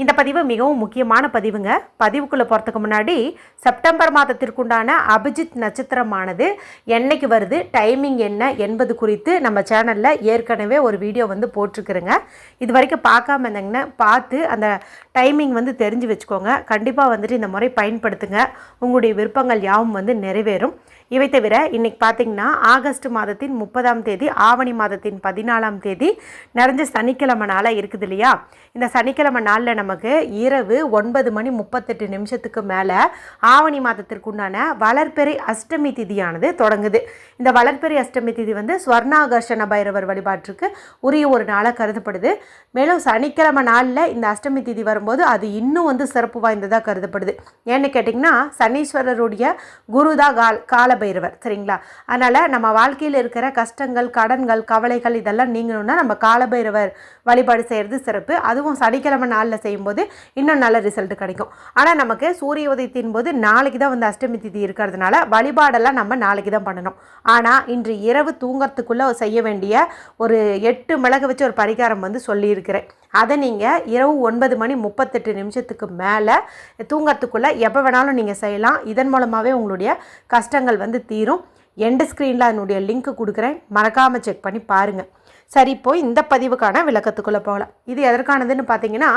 இந்த பதிவு மிகவும் முக்கியமான பதிவுங்க. பதிவுக்குள்ளே போகிறதுக்கு முன்னாடி செப்டம்பர் மாதத்திற்குண்டான அபிஜித் நட்சத்திரமானது என்னைக்கு வருது டைமிங் என்ன என்பது குறித்து நம்ம சேனலில் ஏற்கனவே ஒரு வீடியோ வந்து போட்டிருக்குறேங்க. இது வரைக்கும் பார்க்காம இருந்தீங்கன்னா பார்த்து அந்த டைமிங் வந்து தெரிஞ்சு வச்சுக்கோங்க. கண்டிப்பாக வந்துட்டு இந்த முறை பயன்படுத்துங்க. உங்களுடைய விருப்பங்கள் யாவும் வந்து நிறைவேறும். இவை தவிர இன்னைக்கு பார்த்தீங்கன்னா ஆகஸ்ட் மாதத்தின் முப்பதாம் தேதி ஆவணி மாதத்தின் பதினாலாம் தேதி நிறைஞ்ச சனிக்கிழமை நாளாக இருக்குது இல்லையா? இந்த சனிக்கிழமை நாளில் நமக்கு இரவு ஒன்பது மணி முப்பத்தெட்டு நிமிஷத்துக்கு மேலே ஆவணி மாதத்திற்குண்டான வளர்ப்பெறை அஷ்டமி திதியானது தொடங்குது. இந்த வளர்ப்பெறை அஷ்டமி திதி வந்து ஸ்வர்ணாகர்ஷண பைரவர் வழிபாட்டிற்கு உரிய ஒரு நாளாக கருதப்படுது. மேலும் சனிக்கிழமை நாளில் இந்த அஷ்டமி திதி வரும்போது அது இன்னும் வந்து சிறப்பு வாய்ந்ததாக கருதப்படுது. ஏன்னு கேட்டிங்கன்னா சனீஸ்வரருடைய குருதா கால் காலபைரவர் சரிங்களா? அதனால் நம்ம வாழ்க்கையில் இருக்கிற கஷ்டங்கள் கடன்கள் கவலைகள் இதெல்லாம் நீங்கணும்னா நம்ம காலபைரவர் வழிபாடு செய்கிறது சிறப்பு. அதுவும் சனிக்கிழமை நாளில் செய்யும்போது இன்னும் நல்ல ரிசல்ட் கிடைக்கும். ஆனால் நமக்கு சூரிய உதயத்தின் போது நாளைக்கு தான் வந்து அஷ்டமி திதி இருக்கிறதுனால வழிபாடெல்லாம் நம்ம நாளைக்கு தான் பண்ணணும். ஆனால் இன்று இரவு தூங்கறதுக்குள்ளே செய்ய வேண்டிய ஒரு எட்டு மிளகு வச்சு ஒரு பரிகாரம் வந்து சொல்லியிருக்கிறேன். அதை நீங்கள் இரவு ஒன்பது மணி முப்பத்தெட்டு நிமிஷத்துக்கு மேலே தூங்கிறதுக்குள்ளே எப்போ வேணாலும் நீங்கள் செய்யலாம். இதன் மூலமாகவே உங்களுடைய கஷ்டங்கள் வந்து தீரும். எண்டு ஸ்க்ரீனில் அதனுடைய லிங்க் கொடுக்குறேன். மறக்காமல் செக் பண்ணி பாருங்கள் சரி இப்போ இந்த பதிவுக்கான விளக்கத்துக்குள்ளே போகலாம். இது எதற்கானதுன்னு பார்த்தீங்கன்னா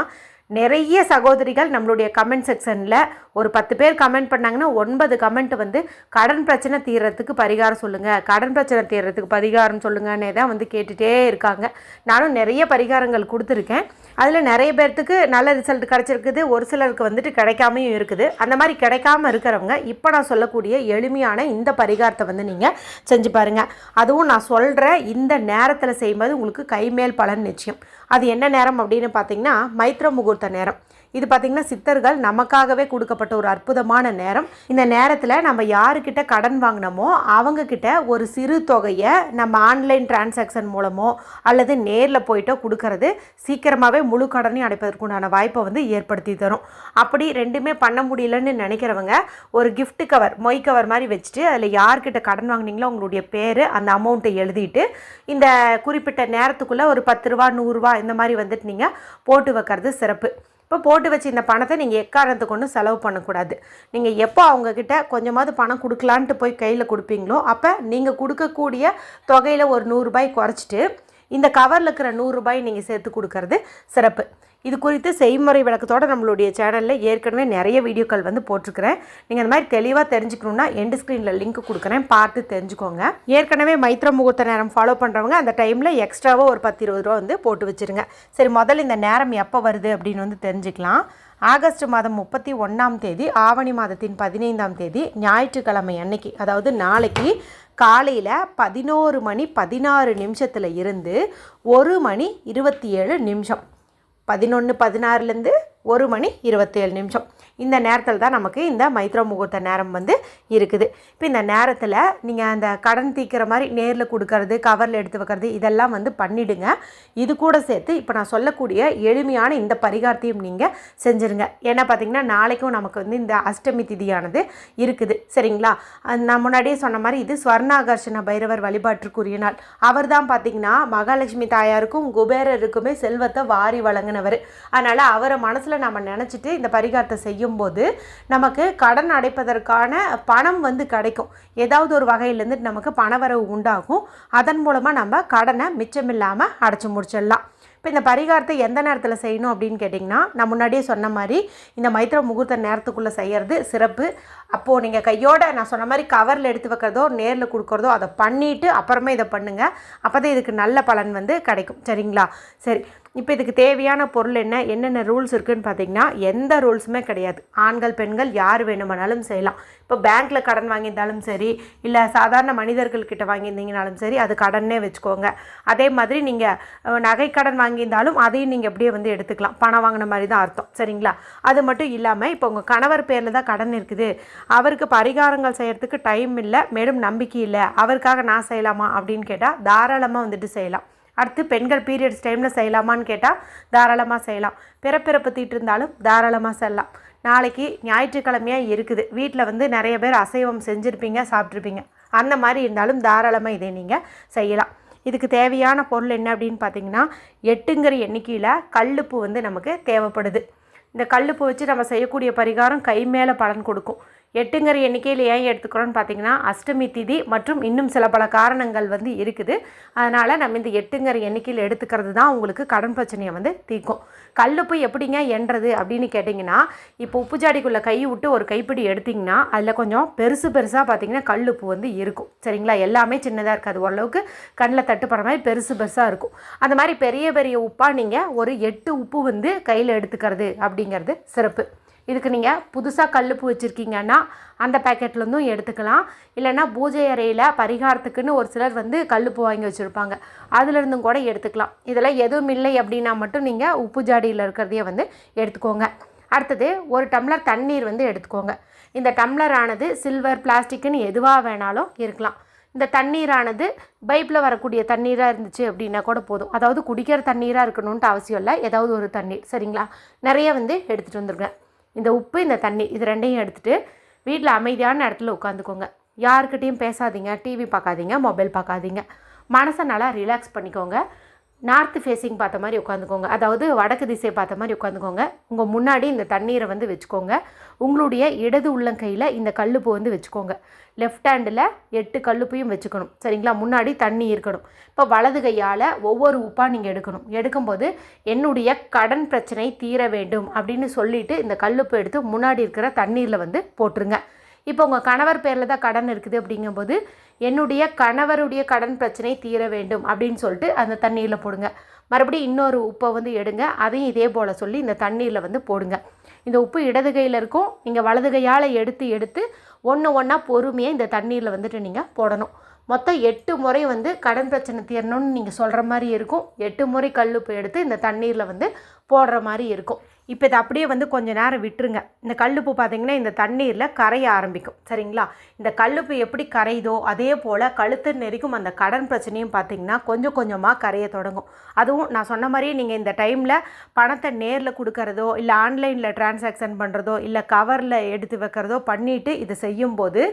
நிறைய சகோதரிகள் நம்மளுடைய கமெண்ட் செக்ஷனில் ஒரு பத்து பேர் கமெண்ட் பண்ணாங்கன்னா ஒன்பது கமெண்ட் வந்து கடன் பிரச்சனை தீர்றதுக்கு பரிகாரம் சொல்லுங்கள் கடன் பிரச்சனை தீர்றதுக்கு பரிகாரம் சொல்லுங்கன்னே தான் வந்து கேட்டுகிட்டே இருக்காங்க. நானும் நிறைய பரிகாரங்கள் கொடுத்துருக்கேன். அதில் நிறைய பேர்த்துக்கு நல்ல ரிசல்ட் கிடச்சிருக்குது. ஒரு சிலருக்கு வந்துட்டு கிடைக்காமையும் இருக்குது. அந்த மாதிரி கிடைக்காம இருக்கிறவங்க இப்போ நான் சொல்லக்கூடிய எளிமையான இந்த பரிகாரத்தை வந்து நீங்கள் செஞ்சு பாருங்கள் அதுவும் நான் சொல்கிற இந்த நேரத்தில் செய்யும்போது உங்களுக்கு கைமேல் பலன் நிச்சயம். அது என்ன நேரம் அப்படின்னு பார்த்தீங்கன்னா மைத்ர முகூர்த்த நேரம். இது பார்த்திங்கன்னா சித்தர்கள் நமக்காகவே கொடுக்கப்பட்ட ஒரு அற்புதமான நேரம். இந்த நேரத்தில் நம்ம யாருக்கிட்ட கடன் வாங்கினோமோ அவங்கக்கிட்ட ஒரு சிறு தொகையை நம்ம ஆன்லைன் டிரான்சாக்ஷன் மூலமோ அல்லது நேரில் போயிட்டோ கொடுக்கறது சீக்கிரமாகவே முழு கடனையும் அடைப்பதற்குண்டான வாய்ப்பை வந்து ஏற்படுத்தி தரும். அப்படி ரெண்டுமே பண்ண முடியலன்னு நினைக்கிறவங்க ஒரு கிஃப்ட் கவர் மொய் கவர் மாதிரி வச்சுட்டு அதில் யார்கிட்ட கடன் வாங்குனீங்களோ உங்களுடைய பேர் அந்த அமௌண்ட்டை எழுதிட்டு இந்த குறிப்பிட்ட நேரத்துக்குள்ளே ஒரு பத்து ரூபா நூறுரூவா இந்த மாதிரி வந்துட்டு நீங்கள் போட்டு வைக்கிறது சிறப்பு. இப்போ போட்டு வச்சு இந்த பணத்தை நீங்கள் எக்காரணத்தை கொண்டு செலவு பண்ணக்கூடாது. நீங்கள் எப்போ அவங்கக்கிட்ட கொஞ்சமாவது பணம் கொடுக்கலான்ட்டு போய் கையில் கொடுப்பீங்களோ அப்போ நீங்கள் கொடுக்கக்கூடிய தொகையில் ஒரு நூறுரூபாய் குறைச்சிட்டு இந்த கவரில் இருக்கிற நூறுரூபாய் நீங்கள் சேர்த்து கொடுக்கறது சிறப்பு. இது குறித்து செய்முறை விளக்கத்தோடு நம்மளுடைய சேனலில் ஏற்கனவே நிறைய வீடியோக்கள் வந்து போட்டிருக்கிறேன். நீங்கள் அந்த மாதிரி தெளிவாக தெரிஞ்சுக்கணுன்னா எண்டு ஸ்க்ரீனில் லிங்க் கொடுக்குறேன். பார்த்து தெரிஞ்சுக்கோங்க. ஏற்கனவே மைத்திர முகூர்த்த நேரம் ஃபாலோ பண்ணுறவங்க அந்த டைமில் எக்ஸ்ட்ராவாக ஒரு பத்து இருபது ரூபா வந்து போட்டு வச்சுருங்க. சரி முதல்ல இந்த நேரம் எப்போ வருது அப்படின்னு வந்து தெரிஞ்சுக்கலாம். ஆகஸ்ட் மாதம் முப்பத்தி ஒன்றாம் தேதி ஆவணி மாதத்தின் பதினைந்தாம் தேதி ஞாயிற்றுக்கிழமை அன்னைக்கு அதாவது நாளைக்கு காலையில் பதினோரு மணி பதினாறு நிமிஷத்தில் இருந்து ஒரு மணி இருபத்தி ஏழு நிமிஷம். பதினொன்று பதினாறுலேருந்து ஒரு மணி இருபத்தேழு நிமிஷம். இந்த நேரத்தில் தான் நமக்கு இந்த மைத்ரோ முகூர்த்த நேரம் வந்து இருக்குது. இப்போ இந்த நேரத்தில் நீங்கள் அந்த கடன் தீக்கிற மாதிரி நேரில் கொடுக்கறது கவரில் எடுத்து வைக்கிறது இதெல்லாம் வந்து பண்ணிடுங்க. இது கூட சேர்த்து இப்போ நான் சொல்லக்கூடிய எளிமையான இந்த பரிகாரத்தையும் நீங்கள் செஞ்சுருங்க. ஏன்னா பார்த்தீங்கன்னா நாளைக்கும் நமக்கு வந்து இந்த அஷ்டமி திதியானது இருக்குது. சரிங்களா? நான் முன்னாடியே சொன்ன மாதிரி இது ஸ்வர்ணாகர்ஷண பைரவர் வழிபாட்டிற்குரிய நாள். அவர் தான் பார்த்தீங்கன்னா மகாலட்சுமி தாயாருக்கும் குபேரருக்குமே செல்வத்தை வாரி வழங்கினவர். அதனால் அவரை மனசில் நம்ம நினச்சிட்டு இந்த பரிகாரத்தை செய்யும்போது நமக்கு கடன் அடைப்பதற்கான பணம் வந்து கிடைக்கும். ஏதாவது ஒரு வகையிலேருந்து நமக்கு பணவரவு உண்டாகும். அதன் மூலமாக நம்ம கடனை மிச்சமில்லாமல் அடைச்சி முடிச்சிடலாம். இப்போ இந்த பரிகாரத்தை எந்த நேரத்தில் செய்யணும் அப்படின்னு கேட்டிங்கன்னா நான் முன்னாடியே சொன்ன மாதிரி இந்த மைத்திர முகூர்த்த நேரத்துக்குள்ளே செய்கிறது சிறப்பு. அப்போது நீங்கள் கையோட நான் சொன்ன மாதிரி கவரில் எடுத்து வைக்கிறதோ நேரில் கொடுக்குறதோ அதை பண்ணிவிட்டு அப்புறமே இதை பண்ணுங்கள் அப்போ தான் இதுக்கு நல்ல பலன் வந்து கிடைக்கும். சரிங்களா? சரி. இப்போ இதுக்கு தேவையான பொருள் என்ன? என்னென்ன ரூல்ஸ் இருக்குதுன்னு பார்த்தீங்கன்னா எந்த ரூல்ஸுமே கிடையாது. ஆண்கள் பெண்கள் யார் வேணுமானாலும் செய்யலாம். இப்போ பேங்க்கில் கடன் வாங்கியிருந்தாலும் சரி இல்லை சாதாரண மனிதர்கள்கிட்ட வாங்கியிருந்தீங்கனாலும் சரி அது கடனே வச்சுக்கோங்க. அதே மாதிரி நீங்கள் நகை கடன் வாங்கியிருந்தாலும் அதையும் நீங்கள் அப்படியே வந்து எடுத்துக்கலாம். பணம் வாங்கின மாதிரி தான் அர்த்தம். சரிங்களா? அது மட்டும் இல்லாமல் இப்போ உங்கள் கணவர் பேரில் தான் கடன் இருக்குது. அவருக்கு பரிகாரங்கள் செய்கிறதுக்கு டைம் இல்லை மேலும் நம்பிக்கை இல்லை. அவருக்காக நான் செய்யலாமா அப்படின்னு கேட்டால் தாராளமாக வந்துட்டு செய்யலாம். அடுத்து பெண்கள் பீரியட்ஸ் டைமில் செய்யலாமான்னு கேட்டால் தாராளமாக செய்யலாம். பிறப்பிறப்பு தீட்டு இருந்தாலும் தாராளமாக செய்யலாம் நாளைக்கு ஞாயிற்றுக்கிழமையாக இருக்குது. வீட்டில் வந்து நிறைய பேர் அசைவம் செஞ்சுருப்பீங்க சாப்பிட்ருப்பீங்க அந்த மாதிரி இருந்தாலும் தாராளமாக இதை நீங்கள் செய்யலாம். இதுக்கு தேவையான பொருள் என்ன அப்படின்னு பார்த்தீங்கன்னா எட்டுங்கிற எண்ணிக்கையில் கல்லுப்பு வந்து நமக்கு தேவைப்படுது. இந்த கல்லுப்பு வச்சு நம்ம செய்யக்கூடிய பரிகாரம் கை மேலே பலன் கொடுக்கும். எட்டுங்கிற எண்ணிக்கையில் ஏன் எடுத்துக்கிறோன்னு பார்த்தீங்கன்னா அஷ்டமி திதி மற்றும் இன்னும் சில பல காரணங்கள் வந்து இருக்குது. அதனால் நம்ம இந்த எட்டுங்கிற எண்ணிக்கையில் எடுத்துக்கிறது தான் உங்களுக்கு கடன் பிரச்சனையை வந்து தீர்க்கும். கல்லுப்பு எப்படிங்க என்றது அப்படின்னு கேட்டிங்கன்னா இப்போ உப்பு ஜாடிக்குள்ளே கை விட்டு ஒரு கைப்பிடி எடுத்திங்கன்னா அதில் கொஞ்சம் பெருசு பெருசாக பார்த்தீங்கன்னா கல்லுப்பு வந்து இருக்கும். சரிங்களா? எல்லாமே சின்னதாக இருக்காது. ஓரளவுக்கு கண்ணில் தட்டுப்படுற மாதிரி பெருசு பெருசாக இருக்கும். அந்த மாதிரி பெரிய பெரிய உப்பாக நீங்கள் ஒரு எட்டு உப்பு வந்து கையில் எடுத்துக்கிறது அப்படிங்கிறது சிறப்பு. இதுக்கு நீங்கள் புதுசாக கல்லுப்பு வச்சுருக்கீங்கன்னா அந்த பேக்கெட்லேருந்தும் எடுத்துக்கலாம். இல்லைன்னா பூஜை அறையில் பரிகாரத்துக்குன்னு ஒரு சிலர் வந்து கல்லுப்பு வாங்கி வச்சுருப்பாங்க. அதுலேருந்தும் கூட எடுத்துக்கலாம். இதில் எதுவும் இல்லை அப்படின்னா மட்டும் நீங்கள் உப்பு ஜாடியில் இருக்கிறதையே வந்து எடுத்துக்கோங்க. அடுத்தது ஒரு டம்ளர் தண்ணீர் வந்து எடுத்துக்கோங்க. இந்த டம்ளரானது சில்வர் பிளாஸ்டிக்குன்னு எதுவாக வேணாலும் இருக்கலாம். இந்த தண்ணீரானது பைப்பில் வரக்கூடிய தண்ணீராக இருந்துச்சு அப்படின்னா கூட போதும். அதாவது குடிக்கிற தண்ணீராக இருக்கணுன்ட்டு அவசியம் இல்லை. ஏதாவது ஒரு தண்ணீர். சரிங்களா? நிறைய வந்து எடுத்துகிட்டு வந்துருக்கேன் இந்த உப்பு இந்த தண்ணி இது ரெண்டையும் எடுத்துகிட்டு வீட்டில் அமைதியான இடத்துல உட்காந்துக்கோங்க. யாருக்கிட்டேயும் பேசாதீங்க டிவி பார்க்காதீங்க மொபைல் பார்க்காதீங்க. மனசை நல்லா ரிலாக்ஸ் பண்ணிக்கோங்க. நார்த்து ஃபேஸிங் பார்த்த மாதிரி உட்காந்துக்கோங்க. அதாவது வடக்கு திசை பார்த்த மாதிரி உட்காந்துக்கோங்க. உங்கள் முன்னாடி இந்த தண்ணீரை வந்து வச்சுக்கோங்க. உங்களுடைய இடது உள்ளங்கையில் இந்த கல்லுப்பு வந்து வச்சுக்கோங்க. லெஃப்ட் ஹேண்டில் எட்டு கல்லுப்பையும் வச்சுக்கணும். சரிங்களா? முன்னாடி தண்ணி இருக்கணும். இப்போ வலது கையால் ஒவ்வொரு உப்பாக நீங்கள் எடுக்கணும். எடுக்கும்போது என்னுடைய கடன் பிரச்சனை தீர வேண்டும் அப்படின்னு சொல்லிவிட்டு இந்த கல்லுப்பு எடுத்து முன்னாடி இருக்கிற தண்ணீரில் வந்து போட்டுருங்க. இப்போ உங்கள் கணவர் பேரில் தான் கடன் இருக்குது அப்படிங்கும்போது என்னுடைய கணவருடைய கடன் பிரச்சனை தீர வேண்டும் அப்படின்னு சொல்லிட்டு அந்த தண்ணீரில் போடுங்க. மறுபடியும் இன்னொரு உப்பை வந்து எடுங்க. அதையும் இதே போல் சொல்லி இந்த தண்ணீரில் வந்து போடுங்க. இந்த உப்பு இடது கையில் இருக்கும். நீங்கள் வலது கையால் எடுத்து எடுத்து ஒன்று ஒன்றா பொறுமையாக இந்த தண்ணீரில் வந்துட்டு நீங்கள் போடணும். மொத்தம் எட்டு முறை வந்து கடன் பிரச்சனை தீரணும்னு நீங்கள் சொல்கிற மாதிரி இருக்கும். எட்டு முறை கல் உப்பு எடுத்து இந்த தண்ணீரில் வந்து போடுற மாதிரி இருக்கும். இப்போ இதை அப்படியே வந்து கொஞ்சம் நேரம் விட்டுருங்க. இந்த கல்லுப்பு பார்த்திங்கன்னா இந்த தண்ணீரில் கரைய ஆரம்பிக்கும். சரிங்களா? இந்த கல்லுப்பு எப்படி கரையுதோ அதே போல் கழுத்து நெறிக்கும் அந்த கடன் பிரச்சனையும் பார்த்தீங்கன்னா கொஞ்சம் கொஞ்சமாக கரைய தொடங்கும். அதுவும் நான் சொன்ன மாதிரியே நீங்கள் இந்த டைமில் பணத்தை நேரில் கொடுக்கறதோ இல்லை ஆன்லைனில் டிரான்சாக்ஷன் பண்ணுறதோ இல்லை கவரில் எடுத்து வைக்கிறதோ பண்ணிவிட்டு இதை செய்யும்போது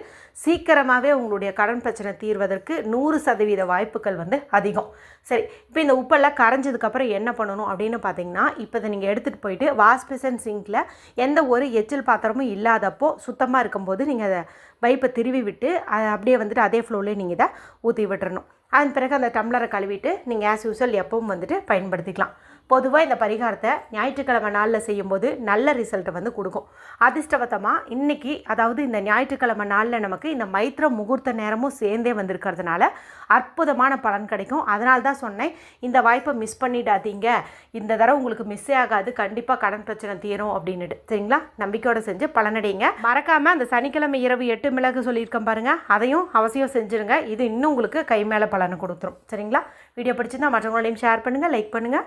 சீக்கிரமாகவே உங்களுடைய கடன் பிரச்சனை தீர்வதற்கு நூறு சதவீத வாய்ப்புகள் வந்து அதிகம். சரி இப்போ இந்த உப்பெல்லாம் கரைஞ்சதுக்கப்புறம் என்ன பண்ணணும் அப்படின்னு பார்த்தீங்கன்னா இப்போ இதை நீங்கள் எடுத்துகிட்டு போயிட்டு வாஷ் பேசன் சிங்கில் எந்த ஒரு எச்சில் பாத்திரமும் இல்லாதப்போ சுத்தமாக இருக்கும்போது நீங்கள் அதை பைப்பை திருவி விட்டு அதை அப்படியே வந்துட்டு அதே ஃப்ளோவிலே நீங்கள் இதை ஊற்றி விட்டுறணும். அதன் பிறகு அந்த டம்ளரை கழுவிட்டு நீங்கள் ஆஸ் யூஸ்வல் எப்பவும் வந்துட்டு பயன்படுத்திக்கலாம். பொதுவாக இந்த பரிகாரத்தை ஞாயிற்றுக்கிழமை நாளில் செய்யும்போது நல்ல ரிசல்ட்டை வந்து கொடுக்கும். அதிர்ஷ்டவத்தமாக இன்றைக்கி அதாவது இந்த ஞாயிற்றுக்கிழமை நாளில் நமக்கு இந்த மைத்திர முகூர்த்த நேரமும் சேர்ந்தே வந்திருக்கிறதுனால அற்புதமான பலன் கிடைக்கும். அதனால தான் சொன்னேன் இந்த வாய்ப்பை மிஸ் பண்ணிடாதீங்க. இந்த தடவை உங்களுக்கு மிஸ்ஸே ஆகாது. கண்டிப்பாக கடன் பிரச்சனை தீரும் அப்படின்னுட்டு. சரிங்களா? நம்பிக்கையோடு செஞ்சு பலனடைங்க. மறக்காமல் அந்த சனிக்கிழமை இரவு எட்டு மிளகு சொல்லியிருக்கேன் பாருங்கள் அதையும் அவசியம் செஞ்சுருங்க. இது இன்னும் உங்களுக்கு கை மேலே பலனை கொடுத்துரும். சரிங்களா? வீடியோ பிடிச்சிருந்தா மற்றவங்களையும் ஷேர் பண்ணுங்கள் லைக் பண்ணுங்கள்